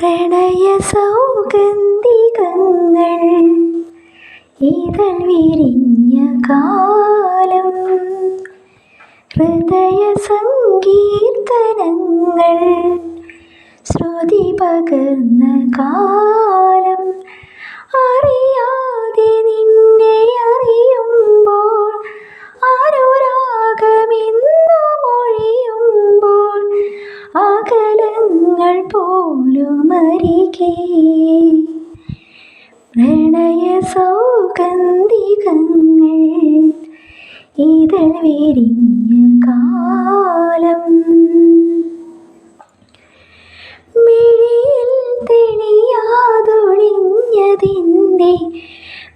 പ്രണയ സൗഗന്ധികങ്ങൾ. ഇതൾ വിരിഞ്ഞ കാലം. ഹൃദയ സങ്കീർത്തനങ്ങൾ. ശ്രുതി പകർന്ന കാലം. അറിയാതെ അകലങ്ങൾ പോലും പ്രണയ സൗഗന്ധികങ്ങൾ ഇതൾ വിരിഞ്ഞ കാലം. മിഴിയിൽ തെളിയാതൊളിഞ്ഞതിന്റെ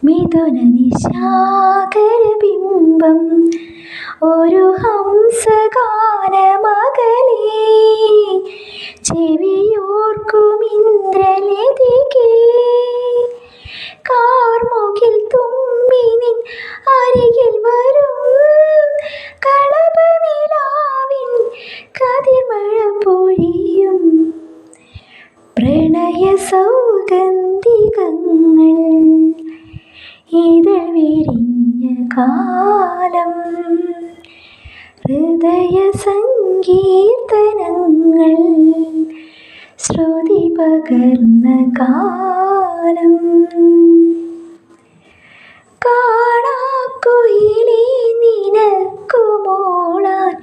മിഥുന നിശാകര ബിംബം ഒരു ഹംസഗാനമകലേ ചെവിയോർക്കും ഇന്ദ്രലതികേ കാർമുകിൽ തുമ്പിനിൻ അരികിൽ വരും. കളപനിലാവിൻ കതിർമഴ പൊഴിയും. പ്രണയ സൗഗന്ധികങ്ങൾ ഇതൾ വിരിഞ്ഞ കാലം. ഹൃദയ സങ്കീർത്തനങ്ങൾ ശ്രുതി പകർന്ന കാലം. കാണാക്കുയിലി നിനക്കുമോളാൻ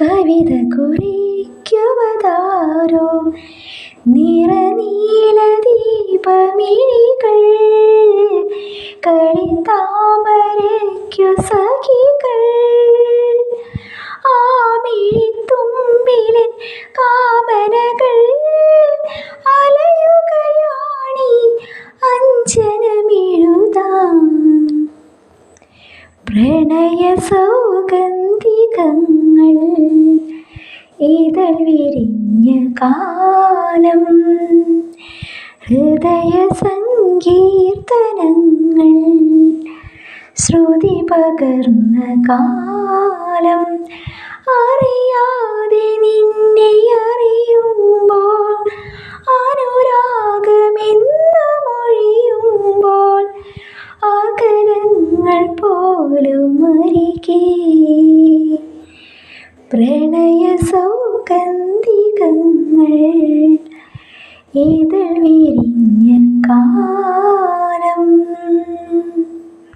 കവിത കുറിക്കുവതാരോ? നിറനീല പ്രണയ സൗഗന്ധികങ്ങൾ ഇതൾ വിരിഞ്ഞ കാലം ഹൃദയ സങ്കീർത്തനങ്ങൾ ശ്രുതി പകർന്ന കാലം അറിയാതെ നിന്നെ അറിയുമ്പോൾ അനുരാഗമെന്നു മൊഴിയുമ്പോൾ അകലങ്ങൾ പോലും അരികെ പ്രണയ സൗഗന്ധികങ്ങൾ ഇതൾ വിരിഞ്ഞ കാലം.